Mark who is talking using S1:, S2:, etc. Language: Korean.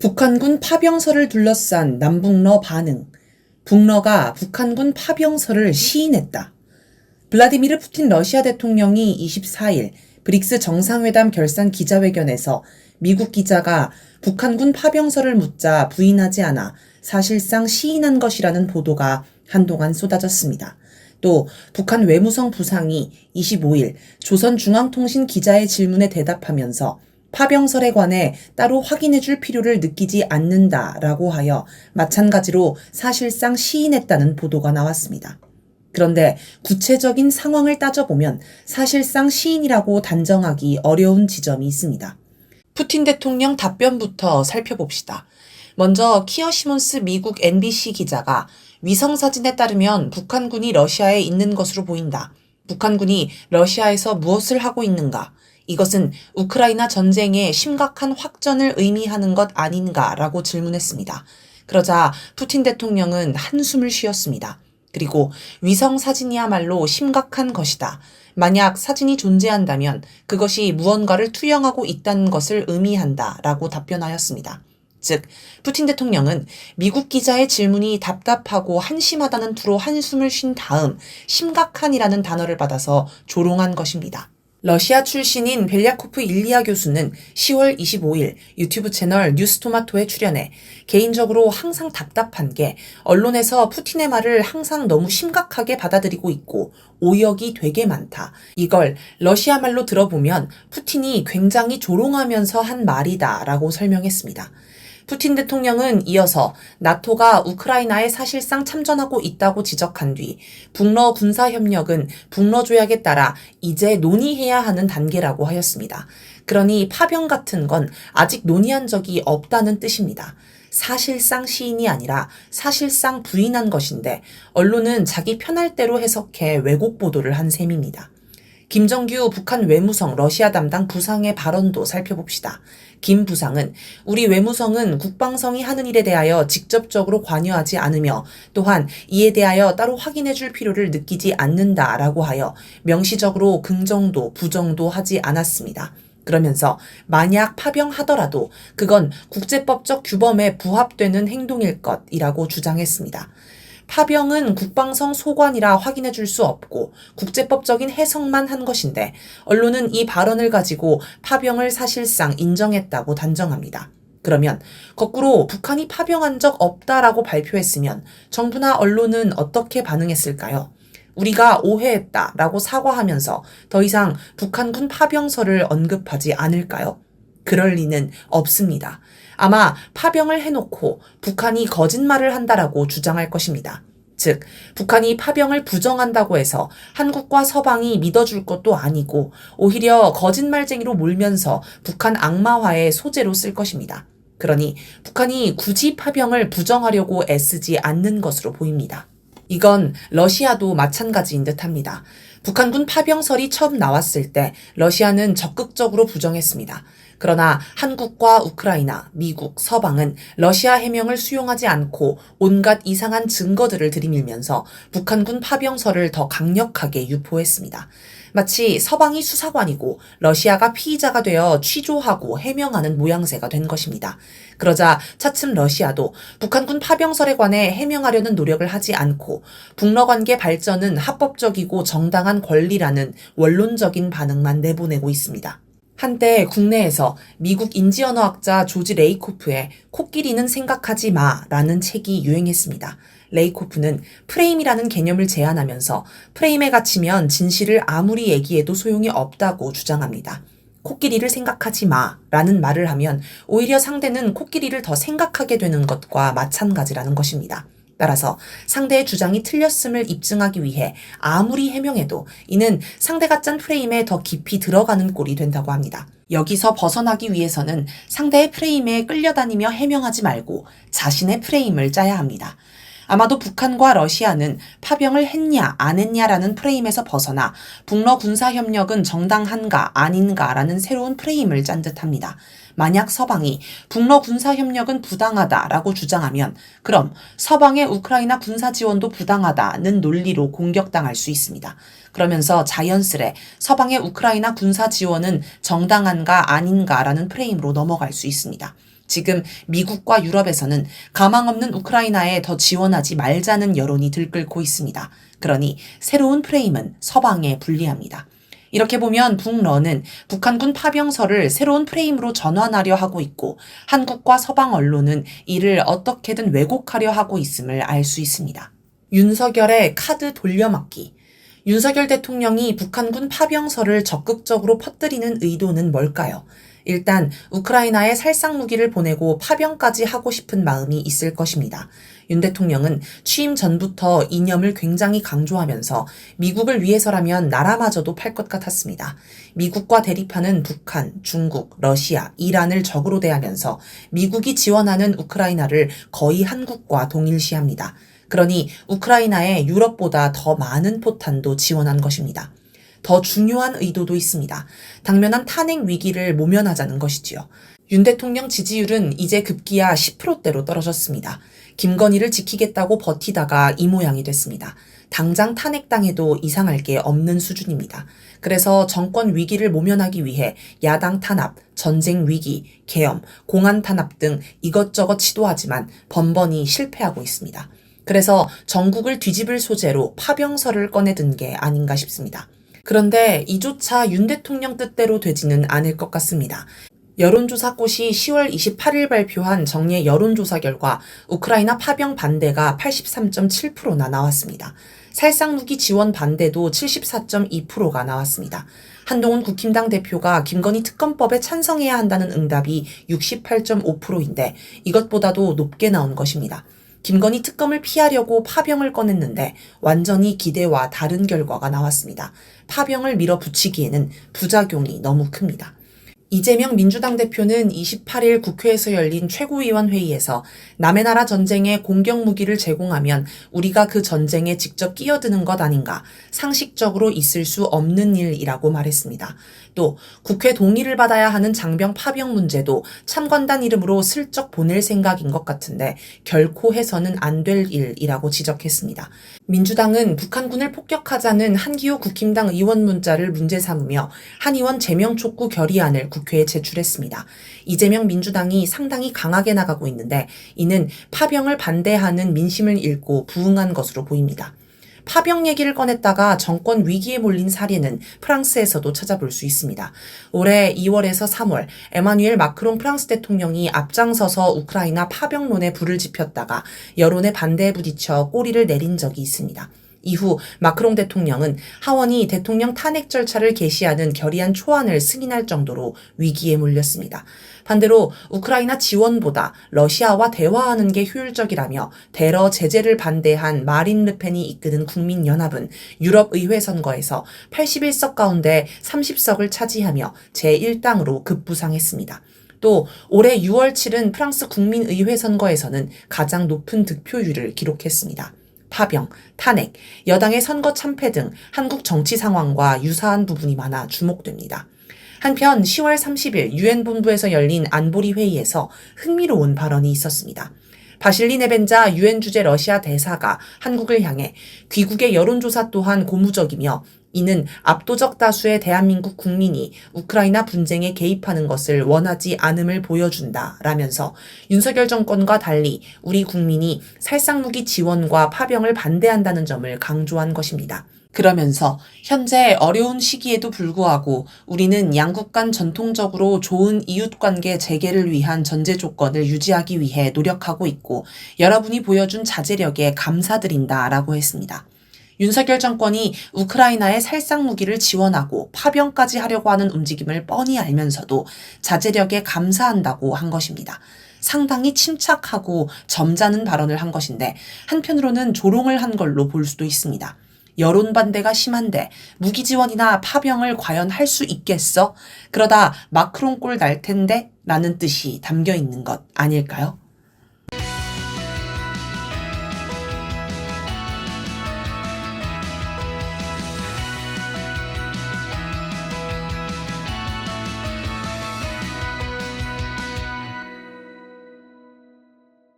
S1: 북한군 파병설을 둘러싼 남북러 반응. 북러가 북한군 파병설을 시인했다. 블라디미르 푸틴 러시아 대통령이 24일 브릭스 정상회담 결산 기자회견에서 미국 기자가 북한군 파병설을 묻자 부인하지 않아 사실상 시인한 것이라는 보도가 한동안 쏟아졌습니다. 또 북한 외무성 부상이 25일 조선중앙통신 기자의 질문에 대답하면서 파병설에 관해 따로 확인해 줄 필요를 느끼지 않는다라고 하여 마찬가지로 사실상 시인했다는 보도가 나왔습니다. 그런데 구체적인 상황을 따져보면 사실상 시인이라고 단정하기 어려운 지점이 있습니다. 푸틴 대통령 답변부터 살펴봅시다. 먼저 키어 시몬스 미국 NBC 기자가 위성 사진에 따르면 북한군이 러시아에 있는 것으로 보인다. 북한군이 러시아에서 무엇을 하고 있는가? 이것은 우크라이나 전쟁의 심각한 확전을 의미하는 것 아닌가라고 질문했습니다. 그러자 푸틴 대통령은 한숨을 쉬었습니다. 그리고 위성 사진이야말로 심각한 것이다. 만약 사진이 존재한다면 그것이 무언가를 투영하고 있다는 것을 의미한다. 라고 답변하였습니다. 즉, 푸틴 대통령은 미국 기자의 질문이 답답하고 한심하다는 투로 한숨을 쉰 다음 심각한이라는 단어를 받아서 조롱한 것입니다. 러시아 출신인 벨야코프 일리아 교수는 10월 25일 유튜브 채널 뉴스토마토에 출연해 개인적으로 항상 답답한 게 언론에서 푸틴의 말을 항상 너무 심각하게 받아들이고 있고 오역이 되게 많다. 이걸 러시아 말로 들어보면 푸틴이 굉장히 조롱하면서 한 말이다 라고 설명했습니다. 푸틴 대통령은 이어서 나토가 우크라이나에 사실상 참전하고 있다고 지적한 뒤 북러 군사 협력은 북러 조약에 따라 이제 논의해야 하는 단계라고 하였습니다. 그러니 파병 같은 건 아직 논의한 적이 없다는 뜻입니다. 사실상 시인이 아니라 사실상 부인한 것인데 언론은 자기 편할 대로 해석해 왜곡 보도를 한 셈입니다. 김정규 북한 외무성 러시아 담당 부상의 발언도 살펴봅시다. 김 부상은 우리 외무성은 국방성이 하는 일에 대하여 직접적으로 관여하지 않으며 또한 이에 대하여 따로 확인해 줄 필요를 느끼지 않는다라고 하여 명시적으로 긍정도 부정도 하지 않았습니다. 그러면서 만약 파병하더라도 그건 국제법적 규범에 부합되는 행동일 것이라고 주장했습니다. 파병은 국방성 소관이라 확인해 줄 수 없고 국제법적인 해석만 한 것인데 언론은 이 발언을 가지고 파병을 사실상 인정했다고 단정합니다. 그러면 거꾸로 북한이 파병한 적 없다라고 발표했으면 정부나 언론은 어떻게 반응했을까요? 우리가 오해했다 라고 사과하면서 더 이상 북한군 파병설을 언급하지 않을까요? 그럴 리는 없습니다. 아마 파병을 해놓고 북한이 거짓말을 한다라고 주장할 것입니다. 즉, 북한이 파병을 부정한다고 해서 한국과 서방이 믿어줄 것도 아니고 오히려 거짓말쟁이로 몰면서 북한 악마화의 소재로 쓸 것입니다. 그러니 북한이 굳이 파병을 부정하려고 애쓰지 않는 것으로 보입니다. 이건 러시아도 마찬가지인 듯 합니다. 북한군 파병설이 처음 나왔을 때 러시아는 적극적으로 부정했습니다. 그러나 한국과 우크라이나, 미국, 서방은 러시아 해명을 수용하지 않고 온갖 이상한 증거들을 들이밀면서 북한군 파병설을 더 강력하게 유포했습니다. 마치 서방이 수사관이고 러시아가 피의자가 되어 취조하고 해명하는 모양새가 된 것입니다. 그러자 차츰 러시아도 북한군 파병설에 관해 해명하려는 노력을 하지 않고 북러 관계 발전은 합법적이고 정당한 권리라는 원론적인 반응만 내보내고 있습니다. 한때 국내에서 미국 인지언어학자 조지 레이코프의 코끼리는 생각하지 마 라는 책이 유행했습니다. 레이코프는 프레임이라는 개념을 제안하면서 프레임에 갇히면 진실을 아무리 얘기해도 소용이 없다고 주장합니다. 코끼리를 생각하지 마 라는 말을 하면 오히려 상대는 코끼리를 더 생각하게 되는 것과 마찬가지라는 것입니다. 따라서 상대의 주장이 틀렸음을 입증하기 위해 아무리 해명해도 이는 상대가 짠 프레임에 더 깊이 들어가는 꼴이 된다고 합니다. 여기서 벗어나기 위해서는 상대의 프레임에 끌려다니며 해명하지 말고 자신의 프레임을 짜야 합니다. 아마도 북한과 러시아는 파병을 했냐 안 했냐라는 프레임에서 벗어나 북러 군사 협력은 정당한가 아닌가라는 새로운 프레임을 짠 듯합니다. 만약 서방이 북러 군사 협력은 부당하다라고 주장하면 그럼 서방의 우크라이나 군사 지원도 부당하다는 논리로 공격당할 수 있습니다. 그러면서 자연스레 서방의 우크라이나 군사 지원은 정당한가 아닌가라는 프레임으로 넘어갈 수 있습니다. 지금 미국과 유럽에서는 가망 없는 우크라이나에 더 지원하지 말자는 여론이 들끓고 있습니다. 그러니 새로운 프레임은 서방에 불리합니다. 이렇게 보면 북러는 북한군 파병설을 새로운 프레임으로 전환하려 하고 있고 한국과 서방 언론은 이를 어떻게든 왜곡하려 하고 있음을 알 수 있습니다. 윤석열의 카드 돌려막기. 윤석열 대통령이 북한군 파병설을 적극적으로 퍼뜨리는 의도는 뭘까요? 일단 우크라이나에 살상 무기를 보내고 파병까지 하고 싶은 마음이 있을 것입니다. 윤 대통령은 취임 전부터 이념을 굉장히 강조하면서 미국을 위해서라면 나라마저도 팔 것 같았습니다. 미국과 대립하는 북한, 중국, 러시아, 이란을 적으로 대하면서 미국이 지원하는 우크라이나를 거의 한국과 동일시합니다. 그러니 우크라이나에 유럽보다 더 많은 포탄도 지원한 것입니다. 더 중요한 의도도 있습니다. 당면한 탄핵 위기를 모면하자는 것이지요. 윤 대통령 지지율은 이제 급기야 10%대로 떨어졌습니다. 김건희를 지키겠다고 버티다가 이 모양이 됐습니다. 당장 탄핵당해도 이상할 게 없는 수준입니다. 그래서 정권 위기를 모면하기 위해 야당 탄압, 전쟁 위기, 계엄, 공안 탄압 등 이것저것 시도하지만 번번이 실패하고 있습니다. 그래서 전국을 뒤집을 소재로 파병설을 꺼내든 게 아닌가 싶습니다. 그런데 이조차 윤 대통령 뜻대로 되지는 않을 것 같습니다. 여론조사 꽃이 10월 28일 발표한 정례 여론조사 결과 우크라이나 파병 반대가 83.7%나 나왔습니다. 살상무기 지원 반대도 74.2%가 나왔습니다. 한동훈 국힘당 대표가 김건희 특검법에 찬성해야 한다는 응답이 68.5%인데 이것보다도 높게 나온 것입니다. 김건희 특검을 피하려고 파병을 꺼냈는데 완전히 기대와 다른 결과가 나왔습니다. 파병을 밀어붙이기에는 부작용이 너무 큽니다. 이재명 민주당 대표는 28일 국회에서 열린 최고위원 회의에서 남의 나라 전쟁에 공격 무기를 제공하면 우리가 그 전쟁에 직접 끼어드는 것 아닌가 상식적으로 있을 수 없는 일이라고 말했습니다. 또 국회 동의를 받아야 하는 장병 파병 문제도 참관단 이름으로 슬쩍 보낼 생각인 것 같은데 결코 해서는 안 될 일이라고 지적했습니다. 민주당은 북한군을 폭격하자는 한기호 국힘당 의원 문자를 문제 삼으며 한 의원 제명 촉구 결의안을 국 회에 제출했습니다. 이재명 민주당이 상당히 강하게 나가고 있는데 이는 파병을 반대하는 민심을 읽고 부응한 것으로 보입니다. 파병 얘기를 꺼냈다가 정권 위기에 몰린 사례는 프랑스에서도 찾아볼 수 있습니다. 올해 2월에서 3월 에마뉴엘 마크롱 프랑스 대통령이 앞장서서 우크라이나 파병론에 불을 지폈다가 여론의 반대에 부딪혀 꼬리를 내린 적이 있습니다. 이후 마크롱 대통령은 하원이 대통령 탄핵 절차를 개시하는 결의안 초안을 승인할 정도로 위기에 몰렸습니다. 반대로 우크라이나 지원보다 러시아와 대화하는 게 효율적이라며 대러 제재를 반대한 마린 르펜이 이끄는 국민연합은 유럽 의회 선거에서 81석 가운데 30석을 차지하며 제1당으로 급부상했습니다. 또 올해 6월 치른 프랑스 국민의회 선거에서는 가장 높은 득표율을 기록했습니다. 파병, 탄핵, 여당의 선거 참패 등 한국 정치 상황과 유사한 부분이 많아 주목됩니다. 한편 10월 30일 유엔 본부에서 열린 안보리 회의에서 흥미로운 발언이 있었습니다. 바실리 네벤자 유엔 주재 러시아 대사가 한국을 향해 귀국의 여론조사 또한 고무적이며 이는 압도적 다수의 대한민국 국민이 우크라이나 분쟁에 개입하는 것을 원하지 않음을 보여준다 라면서 윤석열 정권과 달리 우리 국민이 살상무기 지원과 파병을 반대한다는 점을 강조한 것입니다. 그러면서 현재 어려운 시기에도 불구하고 우리는 양국 간 전통적으로 좋은 이웃 관계 재개를 위한 전제 조건을 유지하기 위해 노력하고 있고 여러분이 보여준 자제력에 감사드린다 라고 했습니다. 윤석열 정권이 우크라이나에 살상 무기를 지원하고 파병까지 하려고 하는 움직임을 뻔히 알면서도 자제력에 감사한다고 한 것입니다. 상당히 침착하고 점잖은 발언을 한 것인데 한편으로는 조롱을 한 걸로 볼 수도 있습니다. 여론 반대가 심한데 무기 지원이나 파병을 과연 할 수 있겠어? 그러다 마크롱 꼴날 텐데? 라는 뜻이 담겨 있는 것 아닐까요?